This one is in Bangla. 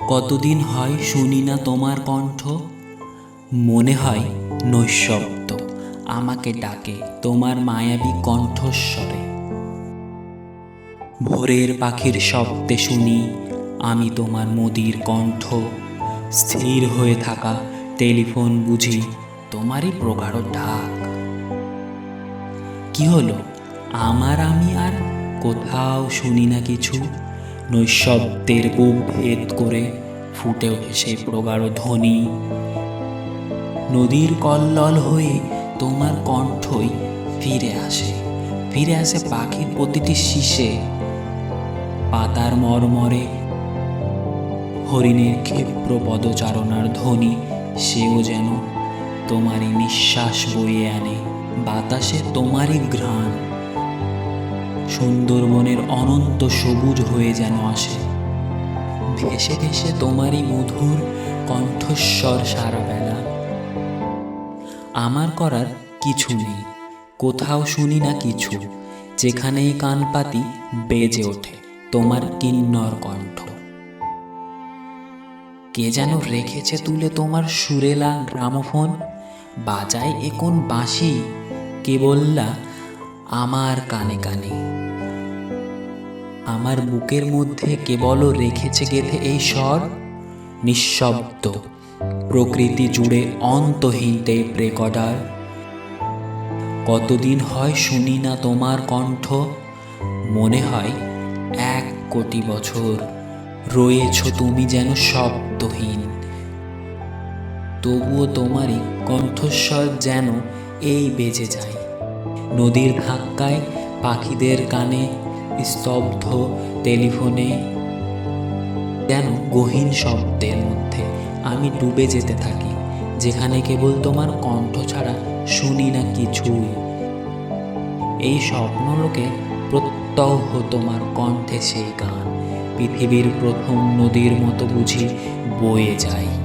কতদিন হয় শুনি না তোমার কণ্ঠ? মনে হয় নৈশব্দ। আমাকে ডাকে তোমার মায়াবী কণ্ঠস্বরে। ভোরের পাখির শব্দে শুনি আমি তোমার মোদির কণ্ঠ। স্থির হয়ে থাকা টেলিফোন বুঝি তোমারই প্রগাঢ় ডাক কি হলো? আমার আমি আর কোথাও শুনি না কিছু? নৈশব্দের বুক ভেদ করে ফুটে ওঠে সেই প্রগাঢ় ধ্বনি। নদীর কল্লল হয়ে তোমার কণ্ঠই ফিরে আসে ফিরে আসে পাখির প্রতিটি শীষে। পাতার মরমরে হরিণের ক্ষিপ্র পদচারণার ধ্বনি, সেও যেন তোমারই নিঃশ্বাস বয়ে আনে, বাতাসে তোমারই ঘ্রাণ। সুন্দরবনের অনন্ত সবুজ হয়ে যেন আসে। ভেসে ভেসে তোমারই মধুর কণ্ঠস্বর সারা বেলা। আমার করার কিছু নেই, কোথাও শুনি না কিছু, যেখানেই কান পাতি বেজে ওঠে তোমার কিন্নর কণ্ঠ। কে যেন রেখেছে তুলে তোমার সুরেলা গ্রামোফোন, বাজায় এ কোন বাঁশি কে বললা আমার কানে কানে। আমার বুকের মধ্যে কেবল রেখেছে গেথে এই স্বর, নিঃশব্দ, প্রকৃতি জুড়ে অন্তহীন টেপ রেকর্ডার। কতদিন হয় শুনি না তোমার কণ্ঠ, মনে হয় এক কোটি বছর রয়েছ তুমি যেন শব্দহীন। তবুও তোমারই কণ্ঠস্বর যেন এই বেজে যায়। নদীর ধাক্কায় পাখিদের কানে স্তব্ধ টেলিফোনে। যেন গহীন শব্দের মধ্যে আমি ডুবে যেতে থাকি, যেখানে কেবল তোমার কণ্ঠ ছাড়া শুনি না কিছুই। এই স্বপ্নলোকে প্রত্যহ তোমার কণ্ঠে সেই গান, পৃথিবীর প্রথম নদীর মতো বুঝি বয়ে যায়।